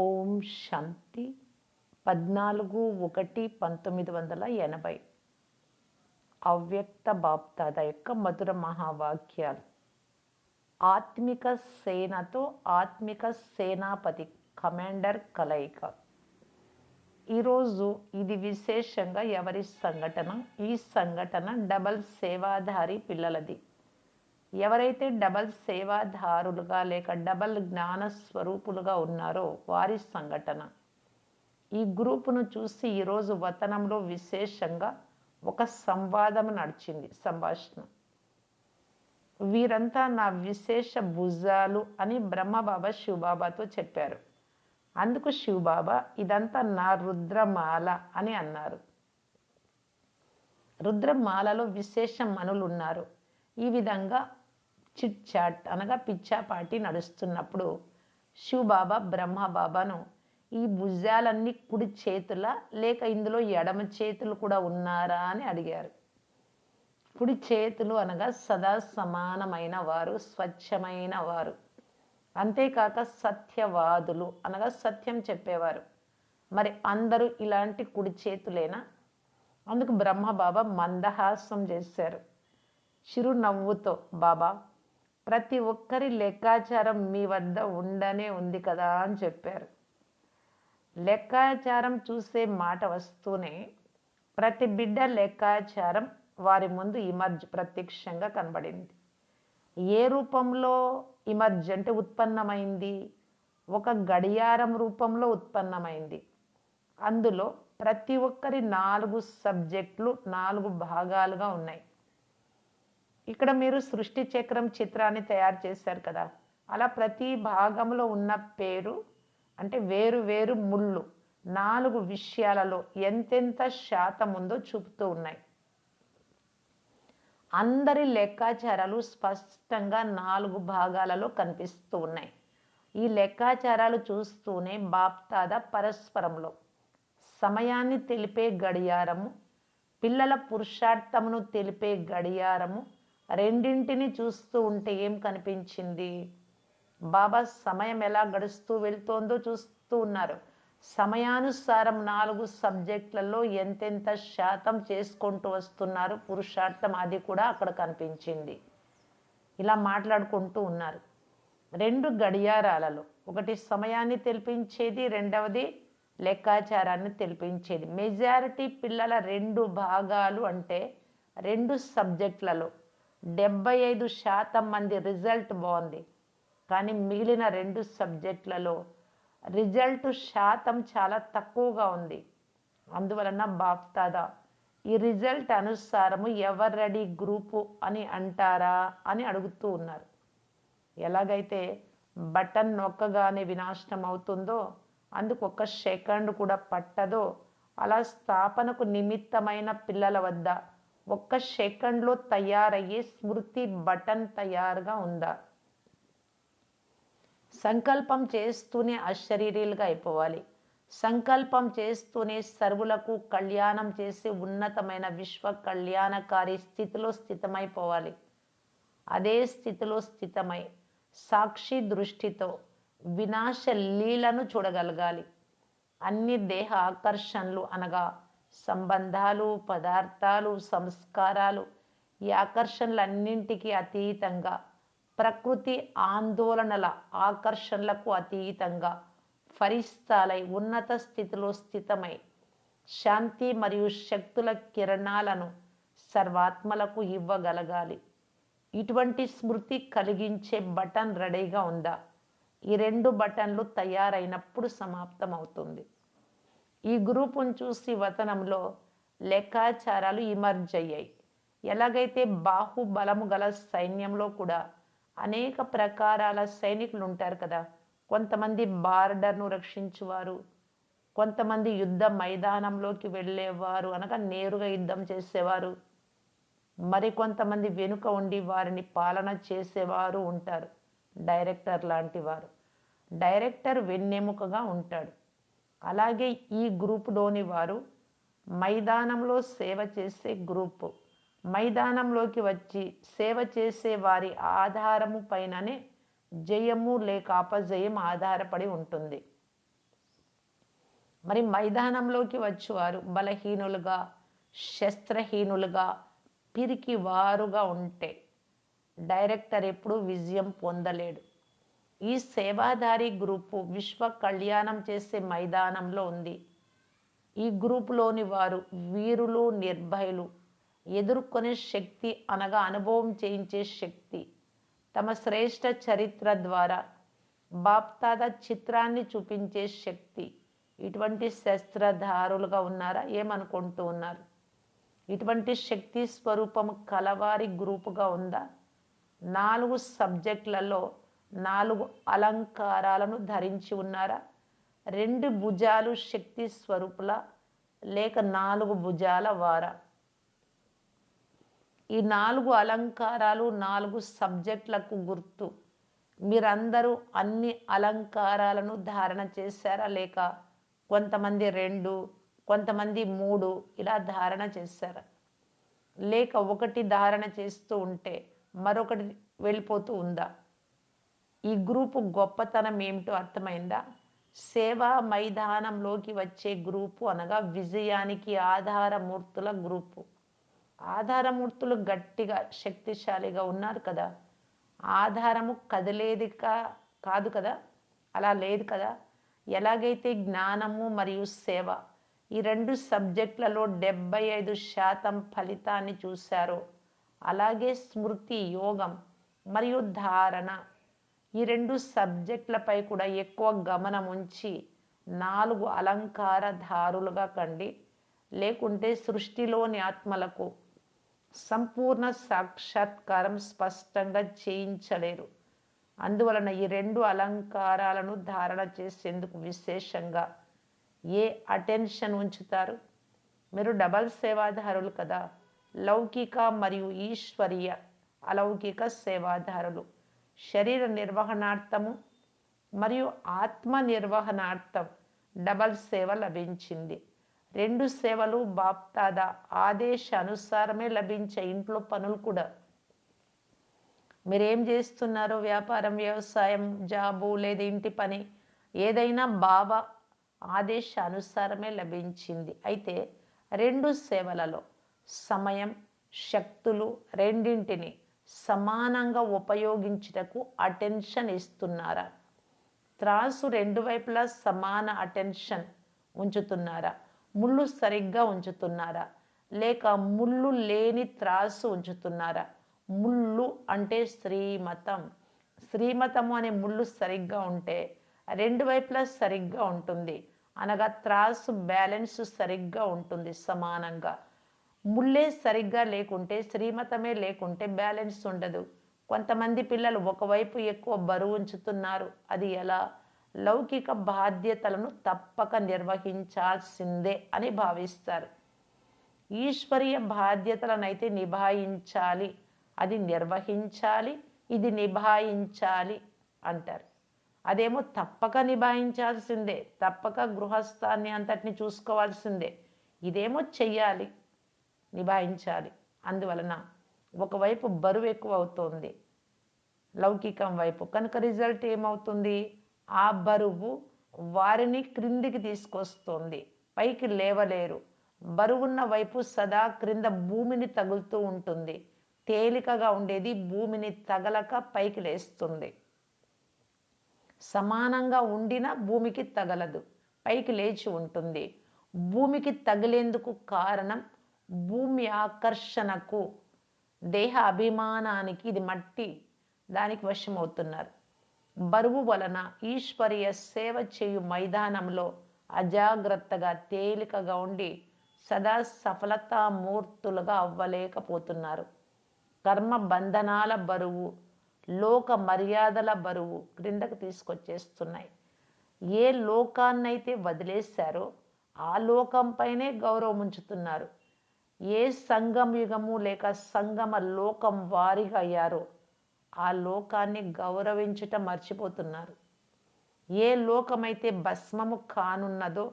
ఓం శాంతి. పద్నాలుగు ఒకటి పంతొమ్మిది వందల ఎనభై. అవ్యక్త బాప్తాద యొక్క మధుర మహావాక్యాలు. ఆత్మిక సేనతో ఆత్మిక సేనాపతి కమాండర్ కలయిక. ఈరోజు ఇది విశేషంగా ఎవరి సంఘటన? ఈ సంఘటన డబల్ సేవాధారి పిల్లలది. ఎవరైతే డబల్ సేవాధారులుగా లేక డబల్ జ్ఞాన స్వరూపులుగా ఉన్నారో వారి సంఘటన. ఈ గ్రూపును చూసి ఈరోజు వతనంలో విశేషంగా ఒక సంవాదం నడిచింది సంభాషణ. వీరంతా నా విశేష భుజాలు అని బ్రహ్మబాబా శివబాబాతో చెప్పారు. అందుకు శివబాబా ఇదంతా నా రుద్రమాల అని అన్నారు. రుద్రమాలలో విశేష మనులు ఉన్నారు ఈ విధంగా చిట్ చాట్ అనగా పిచ్చాపాటి నడుస్తున్నప్పుడు శివబాబా బ్రహ్మబాబాను ఈ భుజాలన్నీ కుడి చేతుల లేక ఇందులో ఎడమ చేతులు కూడా ఉన్నారా అని అడిగారు. కుడి చేతులు అనగా సదా సమానమైన వారు స్వచ్ఛమైన వారు. అంతేకాక సత్యవాదులు అనగా సత్యం చెప్పేవారు. మరి అందరూ ఇలాంటి కుడి చేతులేనా? అందుకు బ్రహ్మబాబా మందహాసం చేశారు. చిరునవ్వుతో బాబా ప్రతి ఒక్కరి లెక్కాచారం మీ వద్ద ఉండనే ఉంది కదా అని చెప్పారు. లెక్కాచారం చూసే మాట వస్తూనే ప్రతి బిడ్డ లెక్కాచారం వారి ముందు ఇమర్జ్ ప్రత్యక్షంగా కనబడింది. ఏ రూపంలో ఇమర్జ్ అంటే ఉత్పన్నమైంది? ఒక గడియారం రూపంలో ఉత్పన్నమైంది. అందులో ప్రతి ఒక్కరి నాలుగు సబ్జెక్టులు నాలుగు భాగాలుగా ఉన్నాయి. ఇక్కడ మీరు సృష్టి చక్రం చిత్రాన్ని తయారు చేశారు కదా. అలా ప్రతి భాగంలో ఉన్న పేరు అంటే వేరు వేరు ముళ్ళు నాలుగు విషయాలలో ఎంతెంత శాతం ఉందో చూపుతూ ఉన్నాయి. అందరి లెక్కాచారాలు స్పష్టంగా నాలుగు భాగాలలో కనిపిస్తూ ఉన్నాయి. ఈ లెక్కాచారాలు చూస్తూనే బాప్తాద పరస్పరంలో సమయాన్ని తెలిపే గడియారము పిల్లల పురుషార్థమును తెలిపే గడియారము రెండింటిని చూస్తూ ఉంటే ఏం కనిపించింది? బాబా సమయం ఎలా గడుస్తూ వెళ్తోందో చూస్తూ ఉన్నారు. సమయానుసారం నాలుగు సబ్జెక్టులలో ఎంతెంత శాతం చేసుకుంటూ వస్తున్నారు పురుషార్థం అది కూడా అక్కడ కనిపించింది. ఇలా మాట్లాడుకుంటూ ఉన్నారు. రెండు గడియారాలలో ఒకటి సమయాన్ని తెలిపించేది రెండవది లెక్కాచారాన్ని తెలిపించేది. మెజారిటీ పిల్లల రెండు భాగాలు అంటే రెండు సబ్జెక్టులలో డెబ్బై ఐదు శాతం మంది రిజల్ట్ బాగుంది. కానీ మిగిలిన రెండు సబ్జెక్టులలో రిజల్ట్ శాతం చాలా తక్కువగా ఉంది. అందువలన బాప్తాదా ఈ రిజల్ట్ అనుసారము ఎవరు రెడీ గ్రూపు అని అంటారా అని అడుగుతూ ఉన్నారు. ఎలాగైతే బటన్ నొక్కగానే వినాశనం అవుతుందో అందుకు ఒక సెకండ్ కూడా పట్టదో అలా స్థాపనకు నిమిత్తమైన పిల్లల వద్ద ఒక్క సెకండ్లో తయారయ్యే స్మృతి బటన్ తయారుగా ఉందా? సంకల్పం చేస్తూనే అశరీరీలుగా అయిపోవాలి. సంకల్పం చేస్తూనే సర్వులకు కళ్యాణం చేసే ఉన్నతమైన విశ్వ కళ్యాణకారి స్థితిలో స్థితమైపోవాలి. అదే స్థితిలో స్థితమై సాక్షి దృష్టితో వినాశ లీలను చూడగలగాలి. అన్ని దేహ ఆకర్షణలు అనగా సంబంధాలు పదార్థాలు సంస్కారాలు ఈ ఆకర్షణలన్నింటికి అతీతంగా. ప్రకృతి ఆందోళనల ఆకర్షణలకు అతీతంగా. ఫరిస్తాలై ఉన్నత స్థితిలో స్థితమై. శాంతి మరియు శక్తుల కిరణాలను సర్వాత్మలకు ఇవ్వగలగాలి. ఇటువంటి స్మృతి కలిగించే బటన్ రెడీగా ఉందా? ఈ రెండు బటన్లు తయారైనప్పుడు సమాప్తం అవుతుంది ఈ గ్రూపును చూసి వతనంలో లెక్కాచారాలు ఇమర్జ్ అయ్యాయి. ఎలాగైతే బాహుబలము గల సైన్యంలో కూడా అనేక ప్రకారాల సైనికులు ఉంటారు కదా కొంతమంది బార్డర్ను రక్షించువారు కొంతమంది యుద్ధ మైదానంలోకి వెళ్ళేవారు అనగా నేరుగా యుద్ధం చేసేవారు మరి కొంతమంది వెనుక ఉండి వారిని పాలన చేసేవారు ఉంటారు. డైరెక్టర్ లాంటి వారు. డైరెక్టర్ వెన్నెముకగా ఉంటాడు. అలాగే ఈ గ్రూపులోని వారు మైదానంలో సేవ చేసే గ్రూపు. మైదానంలోకి వచ్చి సేవ చేసే వారి ఆధారము పైననే జయము లేక అపజయం ఆధారపడి ఉంటుంది. మరి మైదానంలోకి వచ్చేవారు బలహీనులుగా శస్త్రహీనులుగా పిరికి వారుగా ఉంటే డైరెక్టర్ ఎప్పుడూ విజయం పొందలేడు. ఈ సేవాదారి గ్రూపు విశ్వ కళ్యాణం చేసే మైదానంలో ఉంది. ఈ గ్రూపులోని వారు వీరులు నిర్భయులు. ఎదుర్కొనే శక్తి అనగా అనుభవం చేయించే శక్తి. తమ శ్రేష్ట చరిత్ర ద్వారా బాప్తాద చిత్రాన్ని చూపించే శక్తి. ఇటువంటి శస్త్రధారులుగా ఉన్నారా? ఏమనుకుంటూ ఉన్నారు? ఇటువంటి శక్తి స్వరూపం కలవారి గ్రూపుగా ఉందా? నాలుగు సబ్జెక్టులలో నాలుగు అలంకారాలను ధరించి ఉన్నారా? రెండు భుజాలు శక్తి స్వరూపుల లేక నాలుగు భుజాల వారా? ఈ నాలుగు అలంకారాలు నాలుగు సబ్జెక్టులకు గుర్తు. మీరందరూ అన్ని అలంకారాలను ధారణ చేశారా? లేక కొంతమంది రెండు కొంతమంది మూడు ఇలా ధారణ చేశారా? లేక ఒకటి ధారణ చేస్తూ ఉంటే మరొకటి వెళ్ళిపోతూ ఉందా? ఈ గ్రూపు గొప్పతనం ఏమిటో అర్థమైందా? సేవా మైదానంలోకి వచ్చే గ్రూపు అనగా విజయానికి ఆధారమూర్తుల గ్రూపు. ఆధారమూర్తులు గట్టిగా శక్తిశాలిగా ఉన్నారు కదా. ఆధారము కదిలేది కా కాదు కదా? అలా లేదు కదా? ఎలాగైతే జ్ఞానము మరియు సేవ ఈ రెండు సబ్జెక్టులలో డెబ్బై ఐదు శాతం ఫలితాన్ని చూశారో అలాగే స్మృతి యోగం మరియు ధారణ ఈ రెండు సబ్జెక్టులపై కూడా ఎక్కువ గమనం ఉంచి నాలుగు అలంకారధారులుగా కండి. లేకుంటే సృష్టిలోని ఆత్మలకు సంపూర్ణ సాక్షాత్కారం స్పష్టంగా చేయించలేరు. అందువలన ఈ రెండు అలంకారాలను ధారణ చేసేందుకు విశేషంగా ఏ అటెన్షన్ ఉంచుతారు? మీరు డబల్ సేవాదారులు కదా. లౌకిక మరియు ఈశ్వరీయ అలౌకిక సేవాదారులు శరీర నిర్వహణార్థము మరియు ఆత్మ నిర్వహణార్థం డబల్ సేవ లభించింది. రెండు సేవలు బాప్తాద? ఆదేశ అనుసారమే లభించే ఇంట్లో పనులు కూడా. మీరేం చేస్తున్నారో? వ్యాపారం వ్యవసాయం జాబు లేదా ఇంటి పని? ఏదైనా బాబా ఆదేశ అనుసారమే లభించింది. అయితే రెండు సేవలలో సమయం శక్తులు రెండింటిని సమానంగా ఉపయోగించుటకు అటెన్షన్ ఇస్తున్నారా? త్రాసు రెండు వైపులా సమాన అటెన్షన్ ఉంచుతున్నారా? ముళ్ళు సరిగ్గా ఉంచుతున్నారా? లేక ముళ్ళు లేని త్రాసు ఉంచుతున్నారా? ముళ్ళు అంటే శ్రీమతం. శ్రీమతము అనే ముళ్ళు సరిగ్గా ఉంటే రెండు వైపులా సరిగ్గా ఉంటుంది. అనగా త్రాసు బ్యాలెన్స్ సరిగ్గా ఉంటుంది సమానంగా. ముళ్ళే సరిగ్గా లేకుంటే శ్రీమతమే లేకుంటే బ్యాలెన్స్ ఉండదు. కొంతమంది పిల్లలు ఒకవైపు ఎక్కువ బరువు ఉంచుతున్నారు. అది ఎలా? లౌకిక బాధ్యతలను తప్పక నిర్వహించాల్సిందే అని భావిస్తారు. ఈశ్వరీయ బాధ్యతలనైతే నిభాయించాలి. అది నిర్వహించాలి ఇది నిభాయించాలి అంటారు. అదేమో తప్పక నిభాయించాల్సిందే తప్పక గృహస్థాన్ని అంతటిని చూసుకోవాల్సిందే. ఇదేమో చెయ్యాలి. నిభాయించాలి. అందువలన ఒకవైపు బరువు ఎక్కువ అవుతుంది లౌకికం వైపు. కనుక రిజల్ట్ ఏమవుతుంది? ఆ బరువు వారిని క్రిందికి తీసుకొస్తుంది. పైకి లేవలేరు. బరువున్న వైపు సదా క్రింద భూమిని తగులుతూ ఉంటుంది. తేలికగా ఉండేది భూమిని తగలక పైకి లేస్తుంది. సమానంగా ఉండిన భూమికి తగలదు. పైకి లేచి ఉంటుంది. భూమికి తగిలేందుకు కారణం భూమి ఆకర్షణకు దేహ అభిమానానికి ఇది మట్టి. దానికి వశమవుతున్నారు. బరువు వలన ఈశ్వరీయ సేవ చేయు మైదానంలో అజాగ్రత్తగా తేలికగా ఉండి సదా సఫలతామూర్తులుగా అవ్వలేకపోతున్నారు. కర్మ బంధనాల బరువు లోక మర్యాదల బరువు క్రిందకు తీసుకొచ్చేస్తున్నాయి. ఏ లోకాన్నైతే వదిలేశారో ఆ లోకంపైనే గౌరవం ఉంచుతున్నారు ఏ సంగం యుగము లేక సంగమ లోకం వారిగా అయ్యారో ఆ లోకాన్ని గౌరవించుట మర్చిపోతున్నారు. ఏ లోకమైతే భస్మము కానున్నదో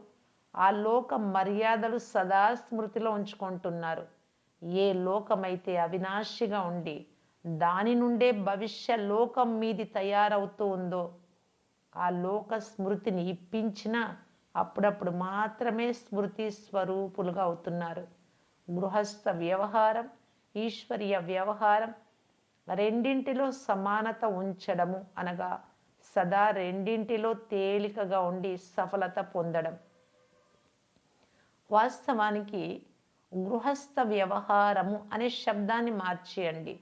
ఆ లోక మర్యాదలు సదా స్మృతిలో ఉంచుకుంటున్నారు. ఏ లోకమైతే అవినాశిగా ఉండి దాని నుండే భవిష్య లోకం మీది తయారవుతూ ఉందో ఆ లోక స్మృతిని ఇప్పించిన అప్పుడప్పుడు మాత్రమే స్మృతి స్వరూపులుగా అవుతున్నారు. గృహస్థ వ్యవహారం ఈశ్వరీయ వ్యవహారం రెండింటిలో సమానత ఉంచడము అనగా సదా రెండింటిలో తేలికగా ఉండి సఫలత పొందడం. వాస్తవానికి గృహస్థ వ్యవహారము అనే శబ్దాన్ని మార్చేయండి.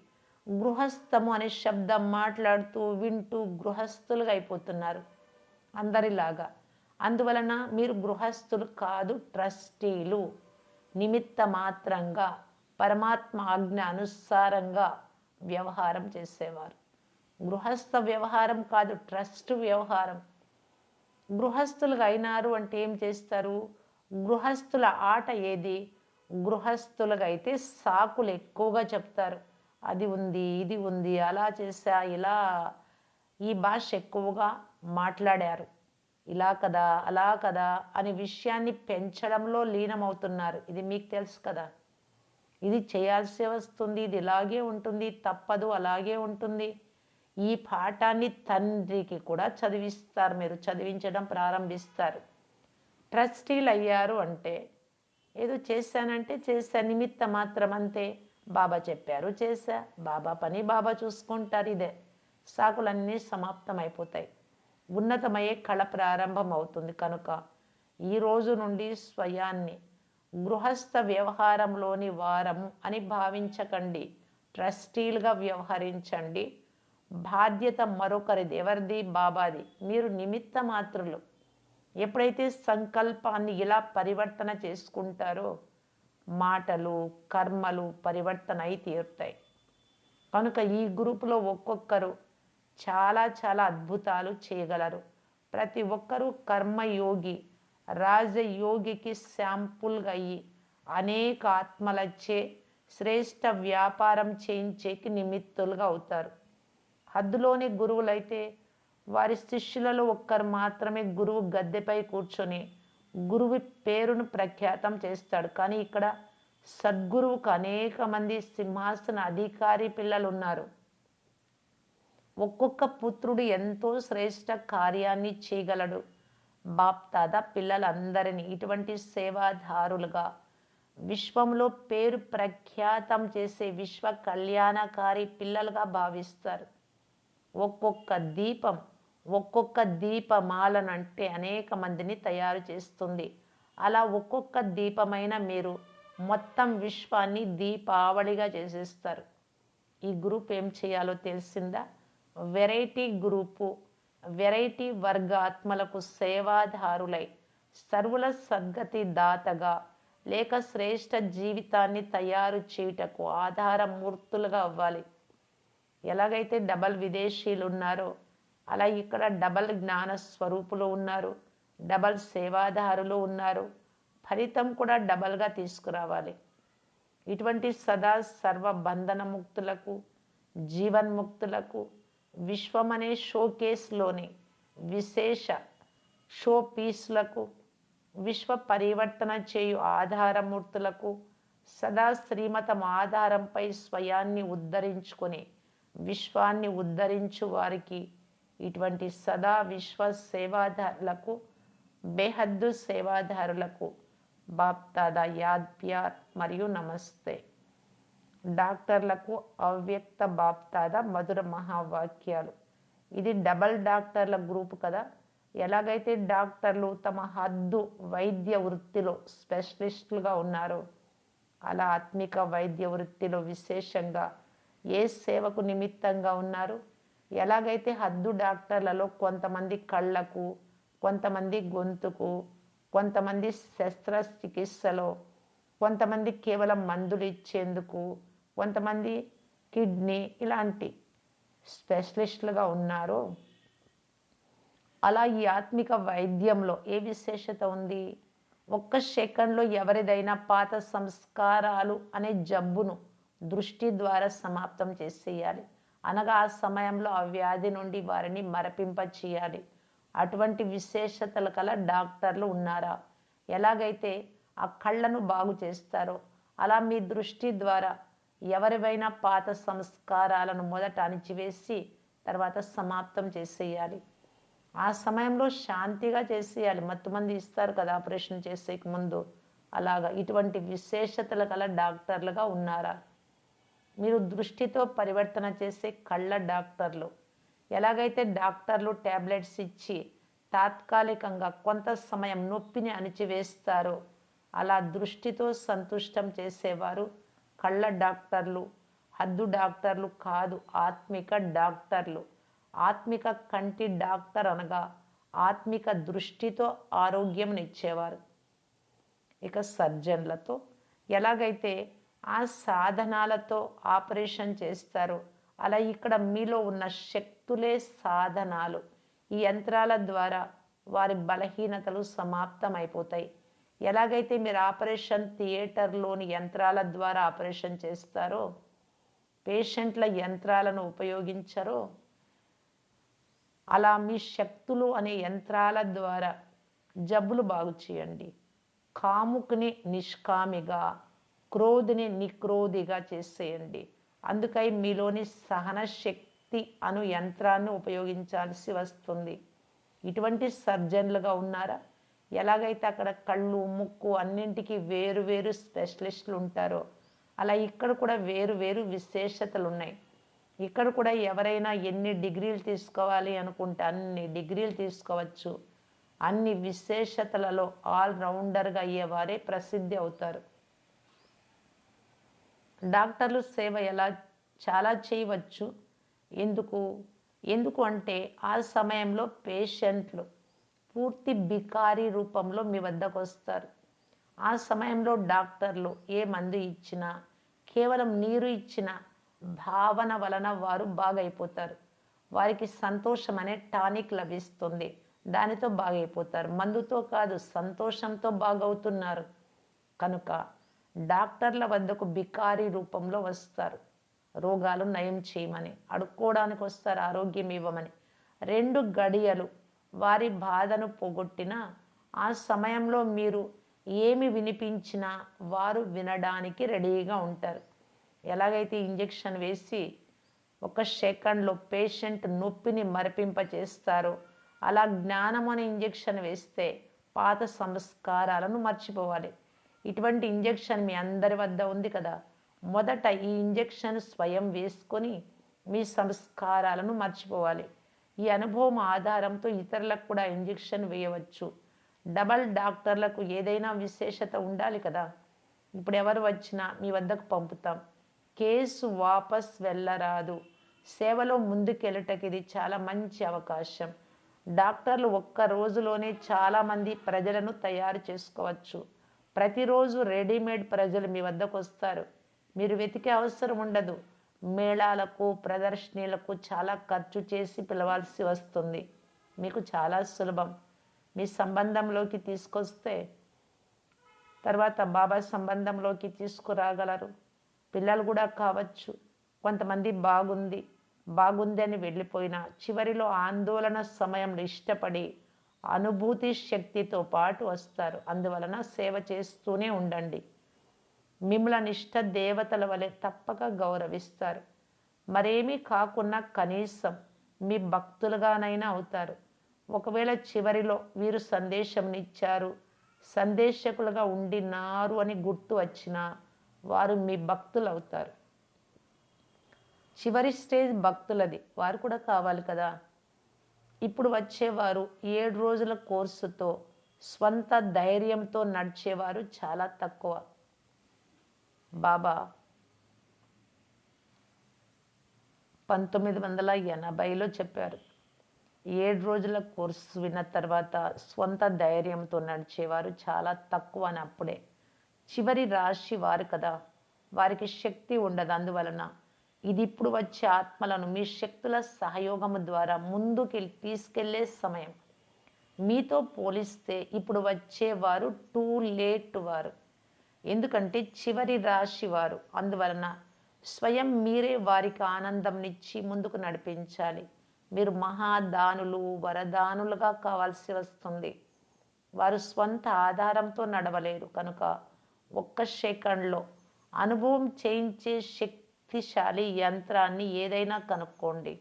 గృహస్థము అనే శబ్దం మాట్లాడుతూ వింటూ గృహస్థులుగా అయిపోతున్నారు అందరిలాగా. అందువలన మీరు గృహస్థులు కాదు ట్రస్టీలు. నిమిత్త మాత్రంగా పరమాత్మ ఆజ్ఞ అనుసారంగా వ్యవహారం చేసేవారు. గృహస్థ వ్యవహారం కాదు ట్రస్ట్ వ్యవహారం. గృహస్థులుగా అయినారు అంటే ఏం చేస్తారు? గృహస్థుల ఆట ఏది? గృహస్థులుగా అయితే సాకులు ఎక్కువగా చెప్తారు. అది ఉంది ఇది ఉంది అలా చేశా ఇలా ఈ భాష ఎక్కువగా మాట్లాడారు. ఇలా కదా అలా కదా అనే విషయాన్ని పెంచడంలో లీనమవుతున్నారు. ఇది మీకు తెలుసు కదా. ఇది చేయాల్సి వస్తుంది ఇది ఇలాగే ఉంటుంది తప్పదు అలాగే ఉంటుంది. ఈ పాఠాన్ని తండ్రికి కూడా చదివిస్తారు మీరు చదివించడం ప్రారంభిస్తారు. ట్రస్టీలు అయ్యారు అంటే ఏదో చేశానంటే చేశా నిమిత్త మాత్రం అంతే. బాబా చెప్పారు చేశా బాబా పని బాబా చూసుకుంటారు ఇదే. సాకులన్నీ సమాప్తం అయిపోతాయి ఉన్నతమయ్యే కళ ప్రారంభం అవుతుంది కనుక ఈ రోజు నుండి స్వయాన్ని గృహస్థ వ్యవహారంలోని వారము అని భావించకండి. ట్రస్టీలుగా వ్యవహరించండి. బాధ్యత మరొకరిది ఎవరిది బాబాది. మీరు నిమిత్త మాత్రులు. ఎప్పుడైతే సంకల్పాన్ని ఇలా పరివర్తన చేసుకుంటారో మాటలు కర్మలు పరివర్తన అయి తీరుతాయి. కనుక ఈ గ్రూపులో ఒక్కొక్కరు చాలా చాలా అద్భుతాలు చేయగలరు. ప్రతి ఒక్కరూ కర్మయోగి రాజయోగికి శాంపుల్గా అయ్యి అనేక ఆత్మలచ్చే శ్రేష్ట వ్యాపారం చేయించేకి నిమిత్తులుగా అవుతారు. హద్దులోని గురువులైతే వారి శిష్యులలో ఒక్కరు మాత్రమే గురువు గద్దెపై కూర్చొని గురువు పేరును ప్రఖ్యాతం చేస్తాడు. కానీ ఇక్కడ సద్గురువుకు అనేక మంది సింహాసన అధికారి పిల్లలు ఉన్నారు ఒక్కొక్క పుత్రుడు ఎంతో శ్రేష్ట కార్యాన్ని చేయగలడు. బాప్తాద పిల్లలందరినీ ఇటువంటి సేవాదారులుగా విశ్వంలో పేరు ప్రఖ్యాతం చేసే విశ్వ కళ్యాణకారి పిల్లలుగా భావిస్తారు. ఒక్కొక్క దీపం ఒక్కొక్క దీపమాలనంటే అనేక మందిని తయారు చేస్తుంది. అలా ఒక్కొక్క దీపమైన మీరు మొత్తం విశ్వాన్ని దీపావళిగా చేసేస్తారు. ఈ గ్రూప్ ఏం చేయాలో తెలిసిందా? వెరైటీ గ్రూపు వెరైటీ వర్గ ఆత్మలకు సేవాదారులై సర్వుల సద్గతి దాతగా లేక శ్రేష్ట జీవితాన్ని తయారు చేయుటకు ఆధారమూర్తులుగా అవ్వాలి. ఎలాగైతే డబల్ విదేశీయులు ఉన్నారో అలా ఇక్కడ డబల్ జ్ఞాన స్వరూపులు ఉన్నారు డబల్ సేవాదారులు ఉన్నారు. ఫలితం కూడా డబల్గా తీసుకురావాలి. ఇటువంటి సదా సర్వ బంధనముక్తులకు జీవన్ముక్తులకు విశ్వమనే షోకేస్లోని విశేష షో పీస్లకు విశ్వ పరివర్తన చేయు ఆధారమూర్తులకు సదా శ్రీమతం ఆధారంపై స్వయాన్ని ఉద్ధరించుకొని విశ్వాన్ని ఉద్ధరించు వారికి ఇటువంటి సదా విశ్వ సేవాదారులకు బేహద్దు సేవాదారులకు బాప్తాద యాద్ప్యార్. మరియు నమస్తే. డాక్టర్లకు అవ్యక్త బాప్తాద మధుర మహావాక్యాలు. ఇది డబల్ డాక్టర్ల గ్రూప్ కదా. ఎలాగైతే డాక్టర్లు తమ హద్దు వైద్య వృత్తిలో స్పెషలిస్టులుగా ఉన్నారో అలా ఆత్మిక వైద్య వృత్తిలో విశేషంగా ఏ సేవకు నిమిత్తంగా ఉన్నారు? ఎలాగైతే హద్దు డాక్టర్లలో కొంతమంది కళ్ళకు కొంతమంది గొంతుకు కొంతమంది శస్త్రచికిత్సలో కొంతమంది కేవలం మందులు ఇచ్చేందుకు కొంతమంది కిడ్నీ ఇలాంటి స్పెషలిస్టులుగా ఉన్నారో. అలా ఈ ఆత్మిక వైద్యంలో ఏ విశేషత ఉంది? ఒక్క సెకండ్లో ఎవరిదైనా పాత సంస్కారాలు అనే జబ్బును దృష్టి ద్వారా సమాప్తం చేసేయాలి. అనగా ఆ సమయంలో ఆ వ్యాధి నుండి వారిని మరపింప చేయాలి. అటువంటి విశేషతలు కల డాక్టర్లు ఉన్నారా? ఎలాగైతే ఆ కళ్ళను బాగు చేస్తారో అలా మీ దృష్టి ద్వారా ఎవరివైనా పాత సంస్కారాలను మొదట అణిచివేసి తర్వాత సమాప్తం చేసేయాలి. ఆ సమయంలో శాంతిగా చేసేయాలి. మత్తుమంది ఇస్తారు కదా ఆపరేషన్ చేసే ముందు. అలాగా ఇటువంటి విశేషతలు గల డాక్టర్లుగా ఉన్నారా? మీరు దృష్టితో పరివర్తన చేసే కళ్ళ డాక్టర్లు. ఎలాగైతే డాక్టర్లు ట్యాబ్లెట్స్ ఇచ్చి తాత్కాలికంగా కొంత సమయం నొప్పిని అణిచివేస్తారో అలా దృష్టితో సంతుష్టం చేసేవారు కళ్ళ డాక్టర్లు హద్దు డాక్టర్లు కాదు ఆత్మిక డాక్టర్లు. ఆత్మిక కంటి డాక్టర్ అనగా ఆత్మిక దృష్టితో ఆరోగ్యంనిచ్చేవారు ఇక సర్జన్లతో ఎలాగైతే ఆ సాధనాలతో ఆపరేషన్ చేస్తారో అలా ఇక్కడ మీలో ఉన్న శక్తులే సాధనాలు. ఈ యంత్రాల ద్వారా వారి బలహీనతలు సమాప్తమైపోతాయి. ఎలాగైతే మీరు ఆపరేషన్ థియేటర్లోని యంత్రాల ద్వారా ఆపరేషన్ చేస్తారో పేషెంట్ల యంత్రాలను ఉపయోగించరో అలా మీ శక్తులు అనే యంత్రాల ద్వారా జబ్బులు బాగు చేయండి. కాముకుని నిష్కామిగా క్రోధిని నిక్రోధిగా చేసేయండి. అందుకై మీలోని సహన శక్తి అను యంత్రాన్ని ఉపయోగించాల్సి వస్తుంది. ఇటువంటి సర్జన్లుగా ఉన్నారా? ఎలాగైతే అక్కడ కళ్ళు ముక్కు అన్నింటికి వేరు వేరు స్పెషలిస్టులు ఉంటారో అలా ఇక్కడ కూడా వేరు వేరు విశేషతలు ఉన్నాయి. ఇక్కడ కూడా ఎవరైనా ఎన్ని డిగ్రీలు తీసుకోవాలి అనుకుంటే అన్ని డిగ్రీలు తీసుకోవచ్చు. అన్ని విశేషతలలో ఆల్రౌండర్గా అయ్యేవారే ప్రసిద్ధి అవుతారు. డాక్టర్లు సేవ ఎలా చాలా చేయవచ్చు. ఎందుకు? ఎందుకు అంటే ఆ సమయంలో పేషెంట్లు పూర్తి బికారీ రూపంలో మీ వద్దకు వస్తారు. ఆ సమయంలో డాక్టర్లు ఏ మందు ఇచ్చినా కేవలం నీరు ఇచ్చిన భావన వలన వారు బాగైపోతారు. వారికి సంతోషం అనే టానిక్ లభిస్తుంది. దానితో బాగైపోతారు. మందుతో కాదు సంతోషంతో బాగవుతున్నారు. కనుక డాక్టర్ల వద్దకు బికారీ రూపంలో వస్తారు. రోగాలు నయం చేయమని అడుక్కోవడానికి వస్తారు ఆరోగ్యం ఇవ్వమని. రెండు గడియలు వారి బాధను పోగొట్టిన ఆ సమయంలో మీరు ఏమి వినిపించినా వారు వినడానికి రెడీగా ఉంటారు. ఎలాగైతే ఇంజెక్షన్ వేసి ఒక సెకండ్లో పేషెంట్ నొప్పిని మరపింప చేస్తారో అలా జ్ఞానం అనే ఇంజెక్షన్ వేస్తే పాత సంస్కారాలను మర్చిపోవాలి. ఇటువంటి ఇంజెక్షన్ మీ అందరి వద్ద ఉంది కదా. మొదట ఈ ఇంజెక్షన్ స్వయం వేసుకొని మీ సంస్కారాలను మర్చిపోవాలి. ఈ అనుభవం ఆధారంతో ఇతరులకు కూడా ఇంజెక్షన్ వేయవచ్చు. డబల్ డాక్టర్లకు ఏదైనా విశేషత ఉండాలి కదా? ఇప్పుడు ఎవరు వచ్చినా మీ వద్దకు పంపుతాం. కేసు వాపస్ వెళ్ళరాదు. సేవలో ముందుకెళ్ళటకి ఇది చాలా మంచి అవకాశం. డాక్టర్లు ఒక్క రోజులోనే చాలామంది ప్రజలను తయారు చేసుకోవచ్చు. ప్రతిరోజు రెడీమేడ్ ప్రజలు మీ వద్దకు వస్తారు. మీరు వెతికే అవసరం ఉండదు. మేళాలకు ప్రదర్శనలకు చాలా ఖర్చు చేసి పిలవాల్సి వస్తుంది. మీకు చాలా సులభం. మీ సంబంధంలోకి తీసుకొస్తే తర్వాత బాబా సంబంధంలోకి తీసుకురాగలరు. పిల్లలు కూడా కావచ్చు. కొంతమంది బాగుంది. బాగుంది అని వెళ్ళిపోయినా చివరిలో ఆందోళన సమయంలో ఇష్టపడి అనుభూతి శక్తితో పాటు వస్తారు. అందువలన సేవ చేస్తూనే ఉండండి. మిమ్మల్ని ఇష్ట దేవతల వలె తప్పక గౌరవిస్తారు. మరేమీ కాకున్నా కనీసం మీ భక్తులుగానైనా అవుతారు. ఒకవేళ చివరిలో వీరు సందేశంనిచ్చారు సందేశకులుగా ఉండినారు అని గుర్తు వచ్చినా వారు మీ భక్తులు అవుతారు చివరి స్టేజ్ భక్తులది వారు కూడా కావాలి కదా. ఇప్పుడు వచ్చేవారు ఏడు రోజుల కోర్సుతో స్వంత ధైర్యంతో నడిచేవారు చాలా తక్కువ. బాబా పంతొమ్మిది వందల ఎనభైలో చెప్పారు ఏడు రోజుల కోర్సు విన్న తర్వాత స్వంత ధైర్యంతో నడిచేవారు చాలా తక్కువ అని అప్పుడే. చివరి రాశి వారు కదా వారికి శక్తి ఉండదు. అందువలన ఇది ఇప్పుడు వచ్చే ఆత్మలను మీ శక్తుల సహయోగము ద్వారా ముందుకు తీసుకెళ్ళే సమయం. మీతో పోలిస్తే ఇప్పుడు వచ్చేవారు టూ లేట్ వారు. ఎందుకంటే చివరి రాశి వారు అందువలన స్వయం మీరే వారికి ఆనందంనిచ్చి ముందుకు నడిపించాలి. మీరు మహాదానులు వరదానులుగా కావాల్సి వస్తుంది. వారు స్వంత ఆధారంతో నడవలేరు. కనుక ఒక్క సెకండ్లో అనుభవం చేయించే శక్తిశాలి యంత్రాన్ని ఏదైనా కనుక్కోండి.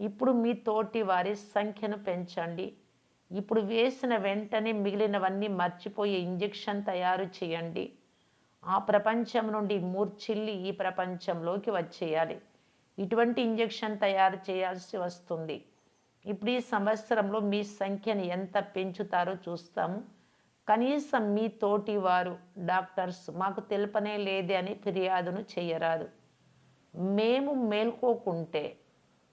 ఇప్పుడు మీ తోటి వారి సంఖ్యను పెంచండి. ఇప్పుడు వేసిన వెంటనే మిగిలినవన్నీ మర్చిపోయే ఇంజెక్షన్ తయారు చేయండి. ఆ ప్రపంచం నుండి మూర్చిల్లి ఈ ప్రపంచంలోకి వచ్చేయాలి. ఇటువంటి ఇంజెక్షన్ తయారు చేయాల్సి వస్తుంది. ఇప్పుడు ఈ సంవత్సరంలో మీ సంఖ్యను ఎంత పెంచుతారో చూస్తాము కనీసం మీ తోటి వారు డాక్టర్స్ మాకు తెలుపనే లేదే అని ఫిర్యాదును చేయరాదు. మేము మేల్కోకుంటే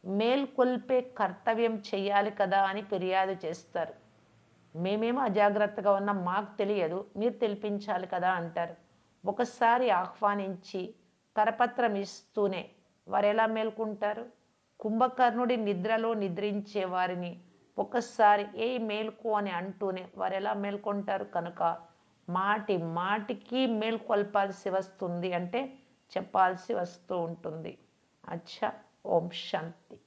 మేల్కొల్పే కర్తవ్యం చేయాలి కదా అని ఫిర్యాదు చేస్తారు. మేమేమో అజాగ్రత్తగా ఉన్నాం మాకు తెలియదు మీరు తెలిపించాలి కదా అంటారు. ఒకసారి ఆహ్వానించి కరపత్రం ఇస్తూనే వారు ఎలా మేల్కుంటారు? కుంభకర్ణుడి నిద్రలో నిద్రించే వారిని ఒకసారి ఏ మేల్కో అని అంటూనే వారు ఎలా మేల్కొంటారు? కనుక మాటి మాటికి మేల్కొల్పాల్సి వస్తుంది అంటే చెప్పాల్సి వస్తూ ఉంటుంది. అచ్చా! ఓం శాంతి